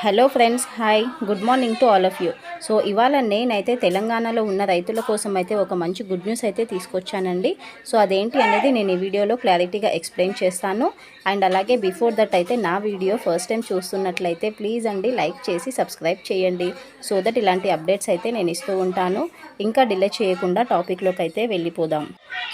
Hello friends hi. Good morning to all of you. So ఇవాళ నేనైతే తెలంగాణలో ఉన్న రైతుల కోసం అయితే ఒక మంచి గుడ్ న్యూస్ అయితే తీసుకొచ్చానండి. సో అదేంటి అనేది నేను ఈ వీడియోలో క్లారిటీగా ఎక్స్ప్లెయిన్ చేస్తాను. అండ్ అలాగే బిఫోర్ దట్ అయితే నా వీడియో ఫస్ట్ టైం చూస్తున్నట్లయితే ప్లీజ్ అండి లైక్ చేసి సబ్స్క్రైబ్ చేయండి. సో దట్ ఇలాంటి అప్డేట్స్ అయితే నేను ఇస్తూ ఉంటాను. ఇంకా డిలే చేయకుండా టాపిక్లోకి అయితే వెళ్ళిపోదాం.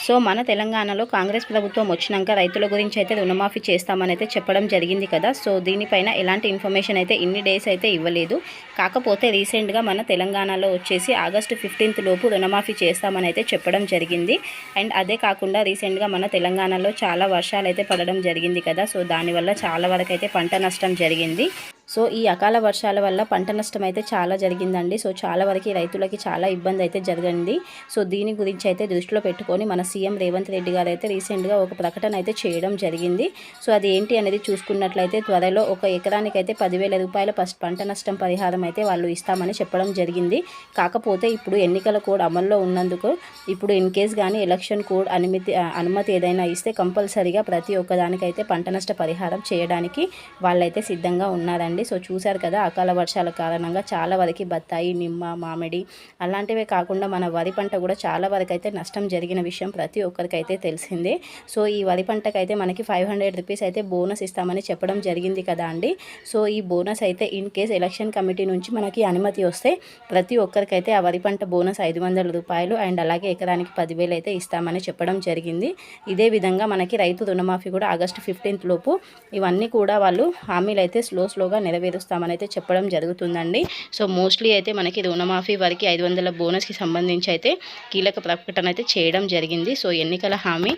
సో మన తెలంగాణలో కాంగ్రెస్ ప్రభుత్వం వచ్చినాక రైతుల గురించి అయితే రుణమాఫీ చేస్తామని అయితే చెప్పడం జరిగింది కదా. సో దీనిపైన ఎలాంటి ఇన్ఫర్మేషన్ అయితే ఎన్ని డేస్ అయితే ఇవ్వలేదు. కాకపోతే రీసెంట్గా మన తెలంగాణలో వచ్చేసి ఆగస్టు ఫిఫ్టీన్త్ లోపు రుణమాఫీ చేస్తామని అయితే చెప్పడం జరిగింది. అండ్ అదే కాకుండా రీసెంట్గా మన తెలంగాణలో చాలా వర్షాలు అయితే పడడం జరిగింది కదా సో దానివల్ల చాలా వరకు అయితే పంట నష్టం జరిగింది. సో ఈ అకాల వర్షాల వల్ల పంట నష్టం అయితే చాలా జరిగిందండి. సో చాలా వరకు రైతులకి చాలా ఇబ్బంది అయితే జరిగింది. సో దీని గురించి అయితే దృష్టిలో పెట్టుకొని మన సీఎం రేవంత్ రెడ్డి గారు అయితే రీసెంట్గా ఒక ప్రకటన అయితే చేయడం జరిగింది. సో అది ఏంటి అనేది చూసుకున్నట్లయితే త్వరలో ఒక ఎకరానికి అయితే పదివేల రూపాయల ఫస్ట్ పంట నష్టం పరిహారం అయితే వాళ్ళు ఇస్తామని చెప్పడం జరిగింది. కాకపోతే ఇప్పుడు ఎన్నికల కోడ్ అమల్లో ఉన్నందుకు ఇప్పుడు ఇన్ కేస్ కానీ ఎలక్షన్ కోడ్ అనుమతి అనుమతి ఏదైనా ఇస్తే కంపల్సరీగా ప్రతి ఒక్కదానికైతే పంట నష్ట పరిహారం చేయడానికి వాళ్ళైతే సిద్ధంగా ఉన్నారండి. సో చూశారు కదా అకాల వర్షాల కారణంగా చాలా వరకు బత్తాయి నిమ్మ మామిడి అలాంటివే కాకుండా మన వరి పంట కూడా చాలా వరకు అయితే నష్టం జరిగిన విషయం ప్రతి ఒక్కరికైతే తెలిసిందే. సో ఈ వరి పంటకైతే మనకి ఫైవ్ హండ్రెడ్ రూపీస్ అయితే బోనస్ ఇస్తామని చెప్పడం జరిగింది కదా అండి. సో ఈ బోనస్ అయితే ఇన్ కేస్ ఎలక్షన్ కమిటీ నుంచి మనకి అనుమతి వస్తే ప్రతి ఒక్కరికైతే ఆ వరి పంట బోనస్ ఐదు వందల రూపాయలు అండ్ అలాగే ఎకరానికి పదివేలు అయితే ఇస్తామని చెప్పడం జరిగింది. ఇదే విధంగా మనకి రైతు రుణమాఫీ కూడా ఆగస్టు ఫిఫ్టీన్త్ లోపు ఇవన్నీ కూడా వాళ్ళు హామీలు అయితే స్లో స్లోగా నెరవేరుస్తామని అయితే చెప్పడం జరుగుతుందండి. సో మోస్ట్లీ అయితే మనకి రుణమాఫీ వారికి ఐదు వందల బోనస్కి సంబంధించి అయితే కీలక ప్రకటన అయితే చేయడం జరిగింది. సో ఎన్నికల హామీ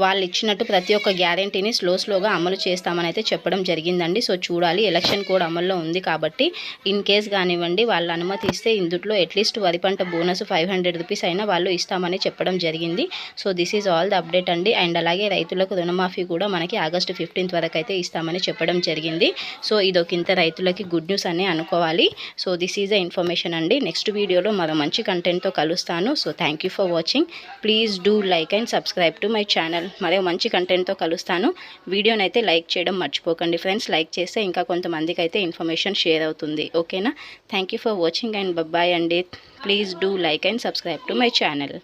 వాళ్ళు ఇచ్చినట్టు ప్రతి ఒక్క గ్యారంటీని స్లో స్లోగా అమలు చేస్తామని అయితే చెప్పడం జరిగిందండి. సో చూడాలి. ఎలక్షన్ కోడ్ అమల్లో ఉంది కాబట్టి ఇన్ కేస్ కానివ్వండి వాళ్ళు అనుమతి ఇస్తే ఇందులో అట్లీస్ట్ వరి పంట బోనస్ ఫైవ్ హండ్రెడ్ రూపీస్ అయినా వాళ్ళు ఇస్తామని చెప్పడం జరిగింది. So this is all the update అండి. అండ్ అలాగే రైతులకు రుణమాఫీ కూడా మనకి ఆగస్టు ఫిఫ్టీన్త్ వరకు అయితే ఇస్తామని చెప్పడం జరిగింది. సో ఇదొక ఇంత రైతులకి గుడ్ న్యూస్ అనే అనుకోవాలి. So this is the information అండి. నెక్స్ట్ వీడియోలో మరో మంచి కంటెంట్తో కలుస్తాను. So thank you for watching. Please do like and subscribe to my channel. మరో మంచి కంటెంట్తో కలుస్తాను. వీడియోని అయితే లైక్ చేయడం మర్చిపోకండి ఫ్రెండ్స్. లైక్ చేస్తే ఇంకా కొంతమందికి అయితే ఇన్ఫర్మేషన్ షేర్ అవుతుంది. ఓకేనా? Thank you for watching and bye అండి. Please do like and subscribe to my channel